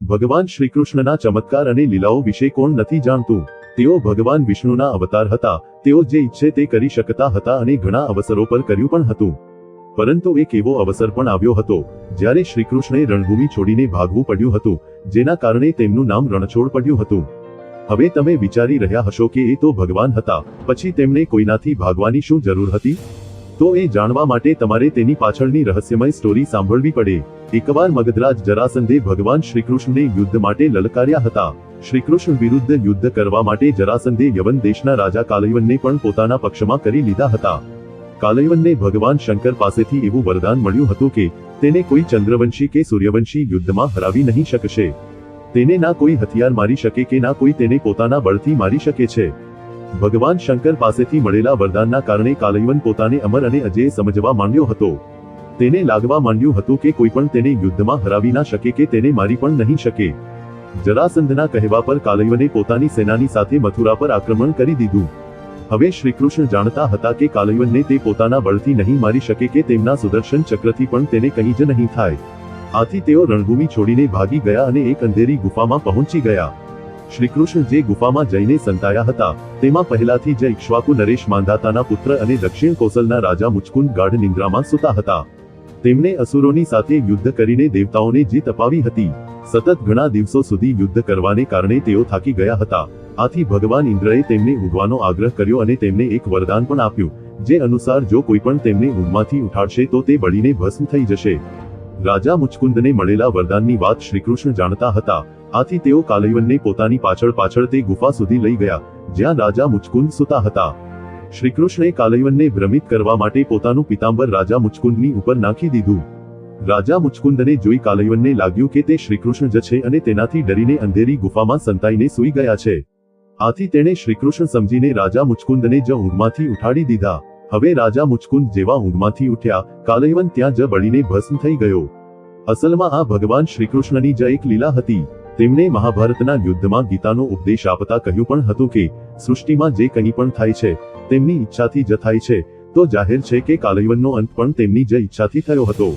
ભગવાન શ્રીકૃષ્ણના ચમત્કાર અને લીલાઓ વિશે કોણ નથી જાણતું? તેઓ ભગવાન વિષ્ણુના અવતાર હતા. તેઓ જે ઈચ્છે તે કરી શકતા હતા અને ઘણા અવસરો પર કર્યું પણ હતું. પરંતુ એક એવો અવસર પણ આવ્યો હતો, જ્યારે શ્રીકૃષ્ણે રણભૂમિ છોડીને ભાગવું પડ્યું હતું, જેના કારણે તેમનું નામ રણછોડ પડ્યું હતું. હવે તમે વિચારી રહ્યા હશો કે એ તો ભગવાન હતા, પછી તેમને કોઈનાથી ભાગવાની શું જરૂર હતી? તો એ જાણવા માટે તમારે તેની પાછળની રહસ્યમય સ્ટોરી સાંભળવી પડે. એકવાર મગધરાજ જરાસંધે ભગવાન શ્રીકૃષ્ણને યુદ્ધ માટે લલકાર્યા હતા. શ્રીકૃષ્ણ વિરુદ્ધ યુદ્ધ કરવા માટે જરાસંધે યવન દેશના રાજા કાલયવનને પણ પોતાના પક્ષમાં કરી લીધા હતા. કાલયવનને ભગવાન શંકર પાસેથી એવું વરદાન મળ્યું હતું કે, તેને કોઈ ચંદ્રવંશી કે સૂર્યવંશી યુદ્ધમાં હરાવી નહીં શકશે. તેને ના કોઈ હથિયાર મારી શકે કે ના કોઈ તેને પોતાના બળથી મારી શકે છે. ભગવાન શંકર પાસેથી મળેલા વરદાનના કારણે કાલયવન પોતાને અમર અને અજેય સમજવા માંડ્યો હતો. તેને લાગવા માંડ્યું હતું કે કોઈ પણ તેને યુદ્ધમાં હરાવી ના શકે કે તેને મારી પણ નહીં શકે. જરાસંધના કહેવા પર કાલયવને પોતાની સેનાની સાથે મથુરા પર આક્રમણ કરી દીધું. હવે શ્રીકૃષ્ણ જાણતા હતા કે કાલયવનને તે પોતાના બળથી નહીં મારી શકે કે તેમના સુદર્શન ચક્રથી પણ તેને કંઈ જ નહીં થાય. આથી તેઓ રણભૂમિ છોડીને ભાગી ગયા અને એક અંધેરી ગુફામાં પહોંચી ગયા. શ્રીકૃષ્ણ જે ગુફામાં જઈને સંતાયા હતા, તેમાં પહેલાથી જ ઇક્ષ્વાકુ નરેશ માંધાતાના પુત્ર અને દક્ષિણ કોસલના રાજા મુચકુંદ ગાઢ નિંદ્રામાં સૂતા હતા. તેમણે અસુરોની સાથે યુદ્ધ કરીને દેવતાઓને જીત અપાવી હતી, સતત ઘણા દિવસો સુધી યુદ્ધ કરવાને કારણે તેઓ થાકી ગયા હતા. આથી ભગવાન ઇન્દ્રએ તેમને ઊંઘવાનો આગ્રહ કર્યો અને તેમને એક વરદાન પણ આપ્યું, જે અનુસાર જો કોઈ પણ તેમને ઊંઘમાંથી ઉઠાડશે તો તે બળીને ભસ્મ થઈ જશે. રાજા મુચકુંદને મળેલા વરદાનની વાત શ્રીકૃષ્ણ જાણતા હતા. આથી તેઓ કાલયવનને પોતાની પાછળ પાછળ તે ગુફા સુધી લઈ ગયા, જ્યાં રાજા મુચકુંદ સૂતા હતા. શ્રીકૃષ્ણે કાલયવનને ભ્રમિત કરવા માટે પોતાનું પિતાંબર રાજા મુચકુંદની ઉપર નાખી દીધું. રાજા મુચકુંદને જોઈ કાલયવનને લાગ્યું કે તે શ્રીકૃષ્ણ જ છે અને તેનાથી ડરીને અંધેરી ગુફામાં સંતાઈને સૂઈ ગયા છે. આથી તેણે શ્રીકૃષ્ણ સમજીને રાજા મુચકુંદને જ ઊંઘમાંથી ઉઠાડી દીધા. હવે રાજા મુચકુંદ જેવા ઊંઘમાંથી ઉઠ્યા કાલયવન ત્યાં જ બળીને ભસ્મ થઈ ગયો. અસલમાં આ ભગવાન શ્રીકૃષ્ણની જ એક લીલા હતી. તેમણે મહાભારતના યુદ્ધમાં ગીતાનો ઉપદેશ આપતા કહ્યું પણ હતું કે, સૃષ્ટિમાં જે કંઈ પણ થાય છે, તેમની ઈચ્છાથી જ થાય છે. તો જાહેર છે કે કાલયવનનો અંત પણ તેમની જ ઈચ્છાથી થયો હતો.